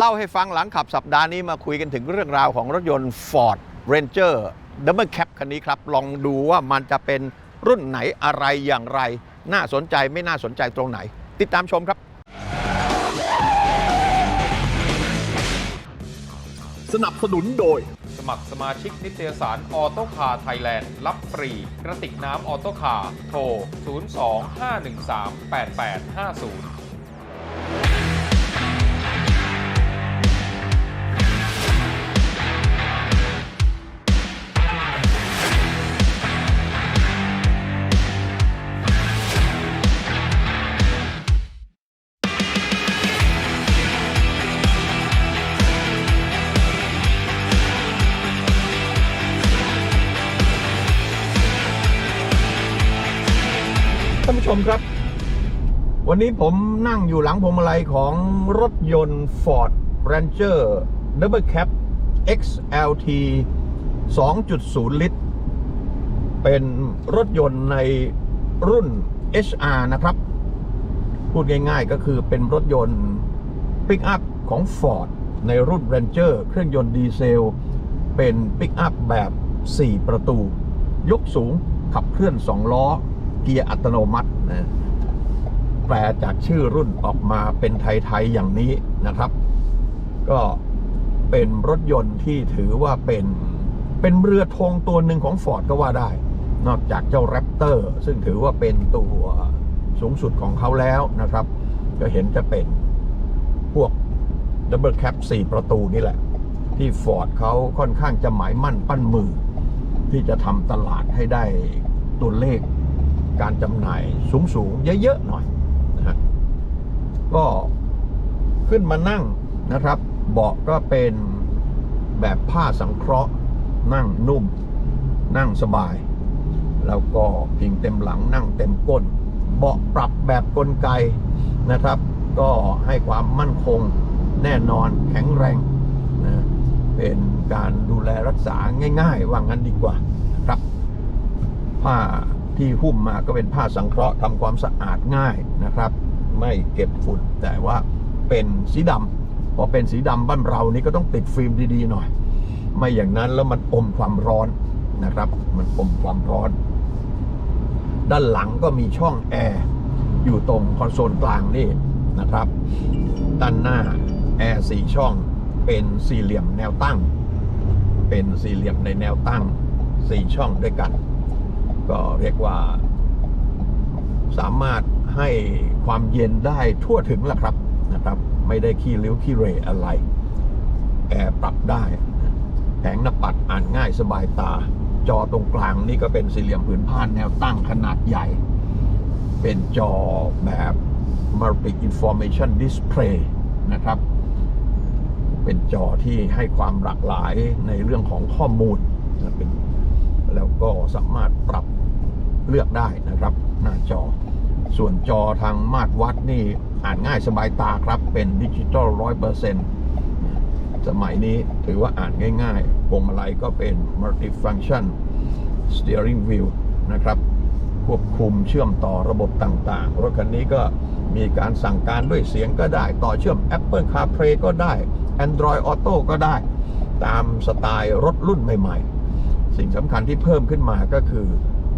เล่าให้ฟังหลังขับสัปดาห์นี้มาคุยกันถึงเรื่องราวของรถยนต์ Ford Ranger Double Cab คันนี้ครับ ลองดูว่ามันจะเป็นรุ่นไหนอะไรอย่างไร น่าสนใจไม่น่าสนใจตรงไหน ติดตามชมครับ สนับสนุนโดย สมัครสมาชิกนิตยสารออโตคาร์ไทยแลนด์รับฟรีกระติกน้ำออโตคาร์โทร 02-513-8850 ท่านผู้ชมครับ วันนี้ผมนั่งอยู่หลังพวงมาลัยของรถยนต์ Ford Ranger Double Cab XLT 2.0 ลิตร เป็นรถยนต์ในรุ่น HR นะครับ พูดง่ายๆก็คือเป็นรถยนต์ปิกอัพของ Ford ในรุ่น Ranger เครื่องยนต์ดีเซล เป็นปิกอัพแบบ 4 ประตู ยกสูงขับเคลื่อน 2 ล้อ กียร์อัตโนมัตินะแปลจากชื่อรุ่นออกมาเป็นไทย ๆ อย่างนี้นะครับ ก็เป็นรถยนต์ที่ถือว่าเป็นเป็นเรือธงตัวหนึ่งของ Ford ก็ว่าได้ นอกจากเจ้า Raptor ซึ่งถือว่าเป็นตัวสูงสุดของเขาแล้วนะครับ ก็เห็นจะเป็นพวก Double Cab 4ประตูนี่แหละ ที่ Ford เขาค่อนข้างจะหมายมั่นปั้นมือ ที่จะทำตลาดให้ได้ตัวเลข การจำหน่ายสูงๆ เยอะ ๆ หน่อยนะฮะก็ขึ้นมานั่งนะครับ เบาะก็เป็นแบบผ้าสังเคราะห์ นั่งนุ่ม นั่งสบาย แล้วก็พิงเต็มหลังนั่งเต็มก้น เบาะปรับแบบกลไกนะครับ ก็ให้ความมั่นคงแน่นอนแข็งแรงนะเป็นการดูแลรักษาง่าย ๆ ว่างั้นดีกว่านะครับผ้า ที่หุ้มมาก็เป็นผ้าสังเคราะห์ทำความสะอาดง่ายนะครับ ไม่เก็บฝุ่นแต่ว่าเป็นสีดำพอเป็นสีดำบ้านเรานี่ก็ต้องติดฟิล์มดีๆหน่อย ไม่อย่างนั้นแล้วมันอมความร้อนนะครับ มันอมความร้อน ด้านหลังก็มีช่องแอร์อยู่ตรงคอนโซลกลางนี่นะครับ ด้านหน้าแอร์สี่ช่องเป็นสี่เหลี่ยมแนวตั้ง เป็นสี่เหลี่ยมในแนวตั้งสี่ช่องด้วยกัน ก็เรียกว่า สามารถให้ความเย็นได้ทั่วถึงแหละครับนะครับ ไม่ได้ขี้ริ้วขี้เรอะไรแอร์ปรับได้แผงหน้าปัดอ่านง่ายสบายตา จอตรงกลางนี่ก็เป็นสี่เหลี่ยมผืนผ้านแนวตั้งขนาดใหญ่ เป็นจอแบบ Multi Information Display นะครับ เป็นจอที่ให้ความหลากหลายในเรื่องของข้อมูลนะเป็นแล้วก็สามารถปรับ เลือกได้นะครับ หน้าจอ ส่วนจอทางมาตรวัดนี่อ่านง่ายสบายตาครับเป็นดิจิตอลร้อยเปอร์เซ็นต์สมัยนี้ถือว่าอ่านง่ายๆพวงมาลัยก็เป็น multifunction steering wheel นะครับ ควบคุมเชื่อมต่อระบบต่างๆ รถคันนี้ก็มีการสั่งการด้วยเสียงก็ได้ ต่อเชื่อม Apple CarPlay ก็ได้ Android Auto ก็ได้ ตามสไตล์รถรุ่นใหม่ๆ สิ่งสำคัญที่เพิ่มขึ้นมาก็คือ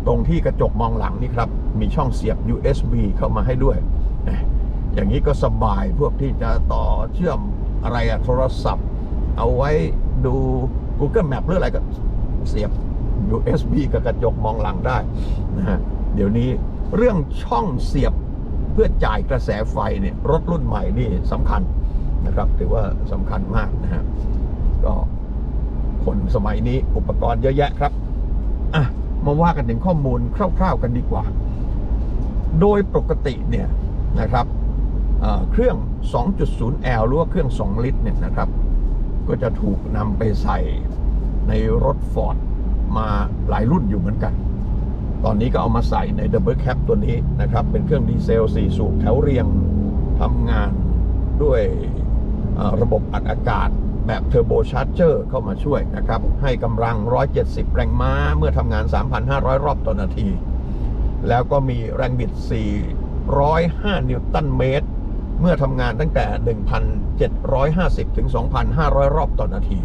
ตรงที่กระจกมองหลังนี่ครับ มีช่องเสียบ USB เข้ามาให้ด้วย อย่างนี้ก็สบายพวกที่จะต่อเชื่อมอะไรอะโทรศัพท์ เอาไว้ดู Google Map หรืออะไรก็เสียบ USB กับกระจกมองหลังได้นะฮะเดี๋ยวนี้เรื่องช่องเสียบเพื่อจ่ายกระแสไฟเนี่ยรถรุ่นใหม่นี่สำคัญนะครับถือว่าสำคัญมากนะฮะก็คนสมัยนี้อุปกรณ์เยอะแยะครับอะ มาว่ากันถึงข้อมูลคร่าว ๆกันดีกว่า โดยปกติเนี่ยนะครับเครื่อง 2.0L หรือว่าเครื่อง 2 ลิตรเนี่ยนะครับ ก็จะถูกนำไปใส่ในรถ Ford มาหลายรุ่นอยู่เหมือนกัน ตอนนี้ก็เอามาใส่ใน Double Cab ตัวนี้นะครับ เป็นเครื่องดีเซล 4 สูบแถวเรียงทำงานด้วยระบบอัดอากาศ แบบเทอร์โบชาร์เจอร์เข้ามาช่วยนะครับ ให้กำลัง 170 แรงม้าเมื่อทำงาน 3,500 รอบต่อนาที แล้วก็มีแรงบิด 405 นิวตันเมตร เมื่อทำงานตั้งแต่ 1,750 ถึง 2,500 รอบต่อนาที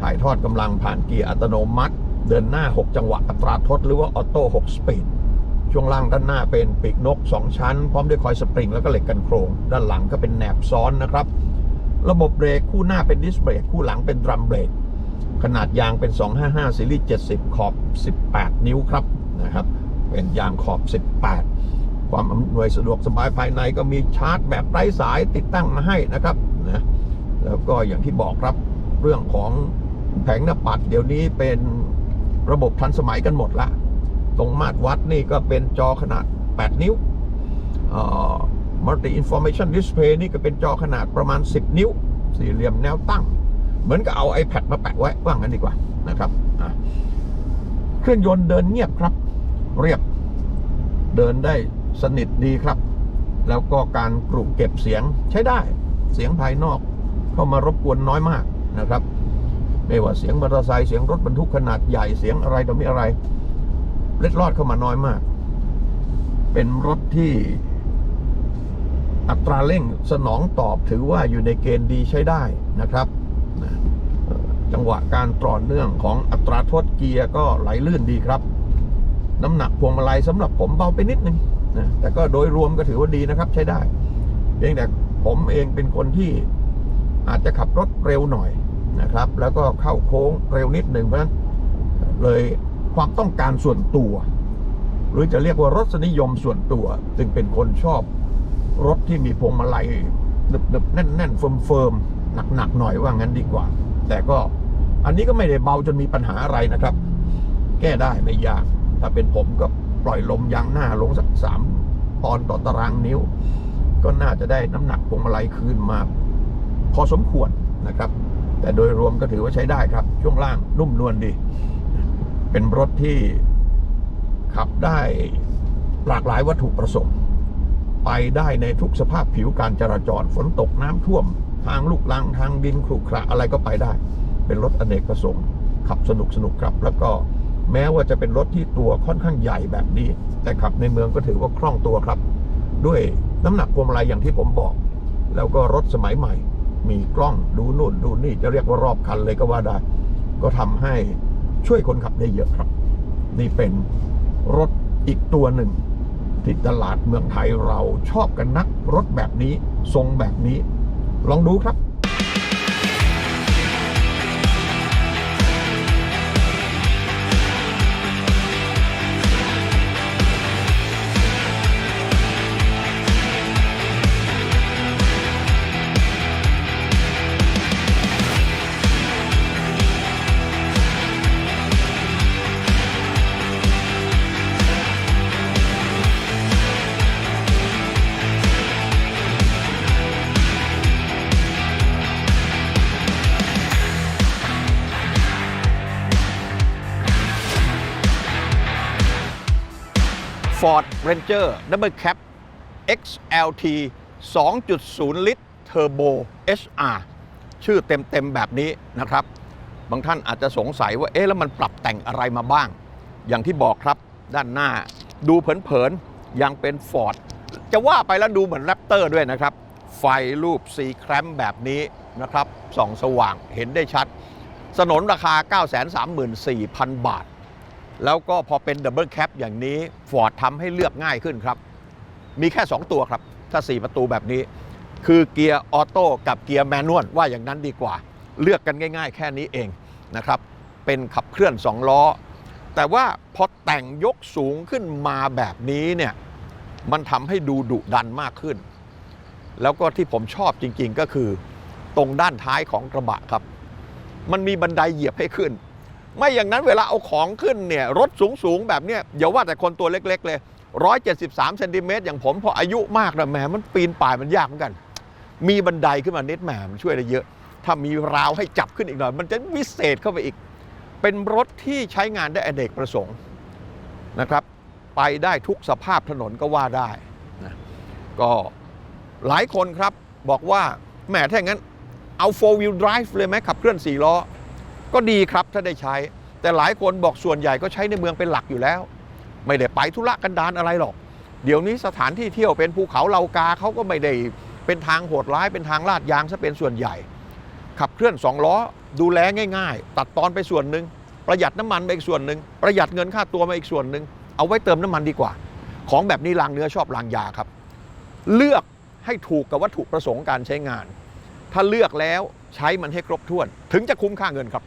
ถ่ายทอดกำลังผ่านเกียร์อัตโนมัติ เดินหน้า 6 จังหวะอัตราทดหรือว่าออโต้6สปีดช่วงล่างด้านหน้าเป็นปีกนก 2 ชั้น พร้อมด้วยคอยสปริงแล้วก็เหล็กกันโครง ด้านหลังก็เป็นแหนบซ้อนนะครับ ระบบเบรกคู่หน้าเป็นดิสเบรกคู่หลังเป็นดรัมเบรกขนาดยางเป็น 255ซีรีส์70 ขอบ 18 นิ้วครับนะครับ เป็นยางขอบ 18 ความอำนวยสะดวกสบายภายในก็มีชาร์จแบบไร้สายติดตั้งมาให้นะครับนะแล้วก็อย่างที่บอกครับเรื่องของแผงหน้าปัด เดี๋ยวนี้เป็นระบบทันสมัยกันหมดละ ตรงมาตรวัดนี่ก็เป็นจอขนาด 8 นิ้ว มัลติอินโฟ a t i o n Display นี่ก็เป็นจอขนาดประมาณ 10 นิ้ว สี่เหลี่ยมแนวตั้ง เหมือนกับเอา iPad มาแปะไว้ว่างั้นดีกว่านะครับเครื่องยนต์เดินเงียบครับ เรียบเดินได้สนิทดีครับ แล้วก็การกรุเก็บเสียงใช้ได้เสียงภายนอกเข้ามารบกวนน้อยมากนะครับ ไม่ว่าเสียงมอเตอร์ไซค์เสียงรถบรรทุกขนาดใหญ่เสียงอะไรต่อมีอะไร เล็ดลอดเข้ามาน้อยมาก เป็นรถที่ อัตราเร่งสนองตอบถือว่าอยู่ในเกณฑ์ดีใช้ได้นะครับ จังหวะการต่อเนื่องของอัตราทดเกียร์ก็ไหลลื่นดีครับ น้ำหนักพวงมาลัยสำหรับผมเบาไปนิดนึงนะแต่ก็โดยรวมก็ถือว่าดีนะครับใช้ได้เพียงแต่ผมเองเป็นคนที่อาจจะขับรถเร็วหน่อยนะครับ แล้วก็เข้าโค้งเร็วนิดหนึ่งเพราะฉะนั้นเลยความต้องการส่วนตัว หรือจะเรียกว่ารสนิยมส่วนตัว จึงเป็นคนชอบ รถที่มีพวงมาลัยหนึบๆแน่นๆเฟิร์มๆหนักๆหน่อยว่างั้นดีกว่า แต่ก็อันนี้ก็ไม่ได้เบาจนมีปัญหาอะไรนะครับ แก้ได้ไม่ยาก ถ้าเป็นผมก็ปล่อยลมยางหน้าลงสักสามปอนต่อตารางนิ้ว ก็น่าจะได้น้ำหนักพวงมาลัยคืนมา พอสมควรนะครับ แต่โดยรวมก็ถือว่าใช้ได้ครับ ช่วงล่างนุ่มนวลดี เป็นรถที่ขับได้หลากหลายวัตถุประสงค์ ไปได้ในทุกสภาพผิวการจราจร ฝนตกน้ำท่วม ทางลูกลังทางดินขรุขระอะไรก็ไปได้ เป็นรถอเนกประสงค์ ขับสนุกสนุกครับ แล้วก็แม้ว่าจะเป็นรถที่ตัวค่อนข้างใหญ่แบบนี้ แต่ขับในเมืองก็ถือว่าคล่องตัวครับ ด้วยน้ำหนักพวงมาลัยอย่างที่ผมบอก แล้วก็รถสมัยใหม่ มีกล้องดูนู่นดูนี่จะเรียกว่ารอบคันเลยก็ว่าได้ ก็ทำให้ช่วยคนขับได้เยอะครับ นี่เป็นรถอีกตัวหนึ่ง ที่ตลาดเมืองไทยเราชอบกันนักรถแบบนี้ทรงแบบนี้ ลองดูครับ Ford Ranger Double Cab XLT 2.0 ลิตร Turbo HR ชื่อเต็มๆแบบนี้นะครับ บางท่านอาจจะสงสัยว่า เอ๊ะ แล้วมันปรับแต่งอะไรมาบ้าง อย่างที่บอกครับด้านหน้าดูเผินๆ ยังเป็น Ford จะว่าไปแล้วดูเหมือนแรปเตอร์ด้วยนะครับ ไฟรูปสีแครมแบบนี้นะครับส่องสว่างเห็นได้ชัด สนนราคา 934,000 บาท แล้วก็พอเป็นดับเบิลแคปอย่างนี้ Ford ทำให้เลือกง่ายขึ้นครับ มีแค่ 2 ตัวครับ ถ้า 4 ประตูแบบนี้ คือเกียร์ออโต้กับเกียร์แมนนวลว่าอย่างนั้นดีกว่า เลือกกันง่ายๆ แค่นี้เองนะครับ เป็นขับเคลื่อน 2 ล้อ แต่ว่าพอแต่งยกสูงขึ้นมาแบบนี้เนี่ยมันทำให้ดูดุดันมากขึ้น แล้วก็ที่ผมชอบจริงๆก็คือ ตรงด้านท้ายของกระบะครับ มันมีบันไดเหยียบให้ขึ้น ไม่อย่างนั้นเวลาเอาของขึ้นเนี่ยรถสูงๆแบบเนี้ยอย่าว่าแต่คนตัวเล็ก ๆ เลย 173เซนติเมตรอย่างผมพออายุมากแล้วแหมมันปีนป่ายมันยากเหมือนกัน มีบันไดขึ้นมานิดแหมมันช่วยได้เยอะ ถ้ามีราวให้จับขึ้นอีกหน่อย มันจะวิเศษเข้าไปอีก เป็นรถที่ใช้งานได้อเนกประสงค์นะครับ ไปได้ทุกสภาพถนนก็ว่าได้นะก็หลายคนครับบอกว่าแหมถ้าอย่างนั้นเอา4 wheel drive เลยไหมขับเคลื่อน4ล้อ ก็ดีครับถ้าได้ใช้ แต่หลายคนบอกส่วนใหญ่ก็ใช้ในเมืองเป็นหลักอยู่แล้ว ไม่ได้ไปธุระกันดารอะไรหรอก เดี๋ยวนี้สถานที่เที่ยวเป็นภูเขาเลากาเขาก็ไม่ได้เป็นทางโหดร้ายเป็นทางลาดยางซะเป็นส่วนใหญ่ ขับเคลื่อนสองล้อดูแลง่าย ๆ ตัดตอนไปส่วนหนึ่งประหยัดน้ำมันไปอีกส่วนหนึ่งประหยัดเงินค่าตัวมาอีกส่วนหนึ่งเอาไว้เติมน้ำมันดีกว่า ของแบบนี้ลางเนื้อชอบลางยาครับ เลือกให้ถูกกับวัตถุประสงค์การใช้งาน ถ้าเลือกแล้วใช้มันให้ครบถ้วน ถึงจะคุ้มค่าเงินครับ